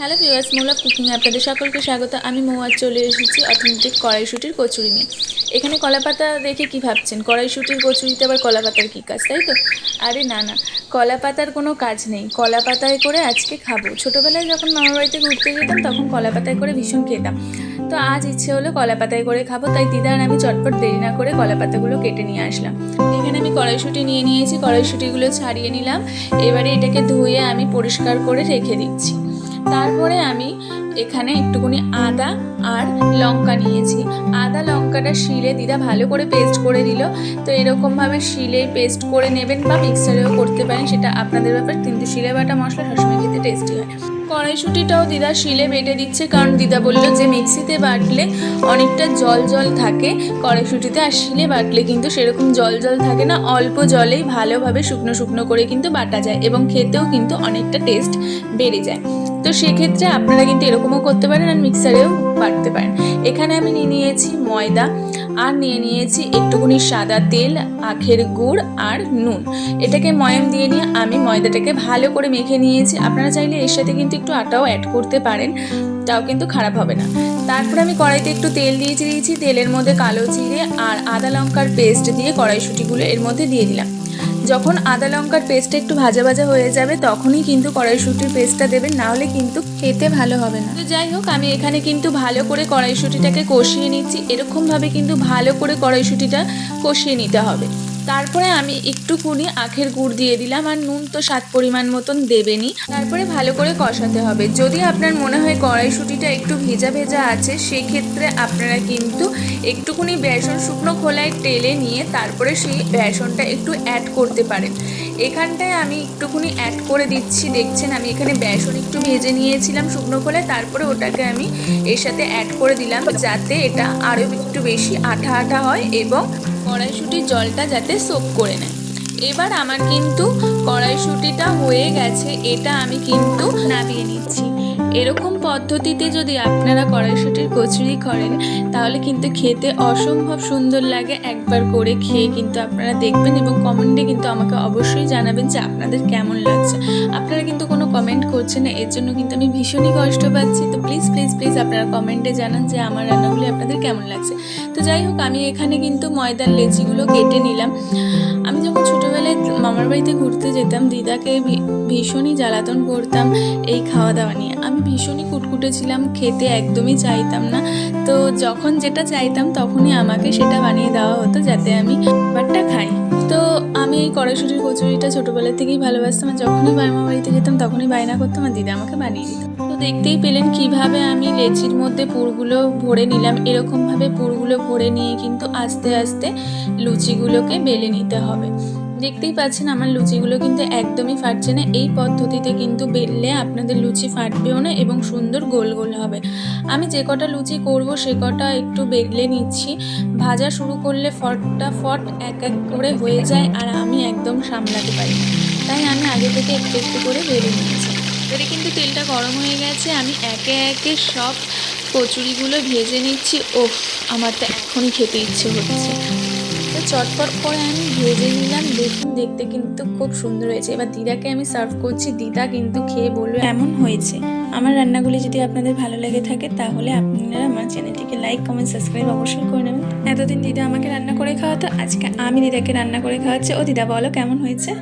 Hello viewers মোলা cooking আপনাদের সকলকে স্বাগত। আমি মৌয়ার চলে এসেছি অথেন্টিক কড়াইশুটির কচুরি নিয়ে। এখানে কলাপাতা দেখে কি ভাবছেন? কড়াইশুটির কচুরিতে আবার কলাপাতার কী কাজ, তাই তো? আরে না না কলাপাতার কোনো কাজ নেই। কলাপাতায় করে আজকে খাব। ছোটোবেলায় যখন মামার বাড়িতে ঘুরতে যেতাম, তখন কলাপাতায় করে ভীষণ খেতাম। তো আজ ইচ্ছে হলো কলাপাতায় করে খাব, তাই দিদা আর আমি চটপট দেরি না করে কলাপাতাগুলো কেটে নিয়ে আসলাম। এখানে আমি কড়াইশুটি নিয়ে নিয়েছি, কড়াইশুটিগুলো ছাড়িয়ে নিলাম। এবারে এটাকে ধুয়ে আমি পরিষ্কার করে রেখে দিচ্ছি। তারপরে আমি এখানে একটুখানি আদা আর লঙ্কা নিয়েছি। আদা, লঙ্কাটা শিলে দিদা ভালো করে পেস্ট করে দিল। তো এরকমভাবে শিলে পেস্ট করে নেবেন বা মিক্সারেও করতে পারেন, সেটা আপনাদের ব্যাপার। কিন্তু শিলে বাটা মশলা সবসময় খেতে টেস্টি হয়। কড়াইশুটিটাও দিদা শিলে বেটে দিচ্ছে, কারণ দিদা বলল যে মিক্সিতে বাটলে অনেকটা জল জল থাকে কড়াইশুটিতে, আর শিলে বাটলে কিন্তু সেরকম জল জল থাকে না, অল্প জলেই ভালোভাবে শুকনো শুকনো করে কিন্তু বাটা যায় এবং খেতেও কিন্তু অনেকটা টেস্ট বেড়ে যায়। তো সেক্ষেত্রে আপনারা কিন্তু এরকমও করতে পারেন আর মিক্সারেও বাটতে পারেন। এখানে আমি নিয়ে নিয়েছি ময়দা আর নিয়ে নিয়েছি একটুখানি সাদা তেল, আখের গুড় আর নুন। এটাকে ময়াম দিয়ে নিয়ে আমি ময়দাটাকে ভালো করে মেখে নিয়েছি। আপনারা চাইলে এর সাথে কিন্তু একটু আটাও অ্যাড করতে পারেন, তাও কিন্তু খারাপ হবে না। তারপরে আমি কড়াইতে একটু তেল দিয়ে দিয়েছি, তেলের মধ্যে কালো জিরে আর আদা লঙ্কার পেস্ট দিয়ে কড়াইশুটিগুলো এর মধ্যে দিয়ে দিলাম। যখন আদা লঙ্কার পেস্টটা একটু ভাজা ভাজা হয়ে যাবে, তখনই কিন্তু কড়াইশুটির পেস্টটা দেবেন না হলে কিন্তু খেতে ভালো হবে না। তো যাই হোক, আমি এখানে কিন্তু ভালো করে কড়াইশুটিটাকে কষিয়ে নিচ্ছি। এরকমভাবে কিন্তু ভালো করে কড়াইশুটিটা কষিয়ে নিতে হবে। তারপরে আমি একটুকুনি আখের গুড় দিয়ে দিলাম আর নুন তো স্বাদ পরিমাণ মতন দেবেনি তারপরে ভালো করে কষাতে হবে। যদি আপনার মনে হয় কড়াইশুটিটা একটু ভেজা ভেজা আছে, সেক্ষেত্রে আপনারা কিন্তু একটুকুনি বেসন শুকনো খোলায় টেলে নিয়ে তারপরে সেই বেসনটা একটু অ্যাড করতে পারেন। এখানটায় আমি একটুকুনি অ্যাড করে দিচ্ছি। দেখছেন, আমি এখানে বেসন একটু ভেজে নিয়েছিলাম শুকনো খোলায়। তারপরে ওটাকে আমি এর সাথে অ্যাড করে দিলাম যাতে এটা আরও একটু বেশি আঠা আঠা হয় এবং কড়াইশুটির জলটা যাতে সোপ করে নেয়। এবার আমার কিন্তু কড়াইশুটিটা হয়ে গেছে, এটা আমি কিন্তু নামিয়ে নিচ্ছি। এরকম পদ্ধতিতে যদি আপনারা কড়াইশুটির কচুরি করেন, তাহলে কিন্তু খেতে অসম্ভব সুন্দর লাগে। একবার করে খেয়ে কিন্তু আপনারা দেখবেন এবং কমেন্টে কিন্তু আমাকে অবশ্যই জানাবেন যে আপনাদের কেমন লাগছে। আপনারা কিন্তু কোনো কমেন্ট করছেন না, এর জন্য কিন্তু আমি ভীষণই কষ্ট পাচ্ছি। তো প্লিজ আপনারা কমেন্টে জানান যে আমার রান্নাগুলি আপনাদের কেমন লাগছে। তো যাই হোক, আমি এখানে কিন্তু ময়দার লেচিগুলো কেটে নিলাম। আমি যখন ছোটোবেলায় মামার বাড়িতে ঘুরতে যেতাম, দিদাকে ভীষণই জ্বালাতন করতাম এই খাওয়া দাওয়া নিয়ে। আমি ভীষণই কুটকুটে ছিলাম, খেতে একদমই চাইতাম না। তো যখন যেটা চাইতাম, তখনই আমাকে সেটা বানিয়ে দেওয়া হতো যাতে আমি বাটটা খাই। তো আমি এই কড়াইশুটির কচুরিটা ছোটোবেলা থেকেই ভালোবাসতাম যখনই মামার বাড়িতে যেতাম, তখনই বায়না করতাম আর দিদা আমাকে বানিয়ে দিত। তো দেখতেই পেলেন কীভাবে আমি লেচির মধ্যে পুরগুলো ভরে নিলাম। এরকমভাবে পুরগুলো ভরে নিয়ে কিন্তু আস্তে আস্তে লুচিগুলোকে বেলে নিতে হবে। দেখতেই পাচ্ছেন আমার লুচিগুলো কিন্তু একদমই ফাটছে না। এই পদ্ধতিতে কিন্তু বেললে আপনাদের লুচি ফাটবেও না এবং সুন্দর গোল গোল হবে। আমি যে কটা লুচি করব সে কটা একটু বেলে নিচ্ছি। ভাজা শুরু করলে ফটটা ফট এক এক করে হয়ে যায় আর আমি একদম সামলাতে পারি তাই আমি আগে থেকে একটু একটু করে বেলে নিয়েছি। এবারে কিন্তু তেলটা গরম হয়ে গেছে, আমি একে একে সব কচুরিগুলো ভেজে নিচ্ছি। ওফ আমার তো এখনই খেতে ইচ্ছে হচ্ছে। তো চটপট করে আমি ভেজে নিলাম, দেখুন, দেখতে কিন্তু খুব সুন্দর হয়েছে। এবার দিদাকে আমি সার্ভ করছি, দিদা কিন্তু খেয়ে বলল, এমন হয়েছে। আমার রান্নাগুলি যদি আপনাদের ভালো লেগে থাকে, তাহলে আপনারা আমার চ্যানেলটিকে লাইক কমেন্ট সাবস্ক্রাইব অবশ্যই করে নেবেন। এতদিন দিদা আমাকে রান্না করে খাওয়াতো, আজকে আমি দিদাকে রান্না করে খাওয়াচ্ছি। ও দিদা, বলো কেমন হয়েছে?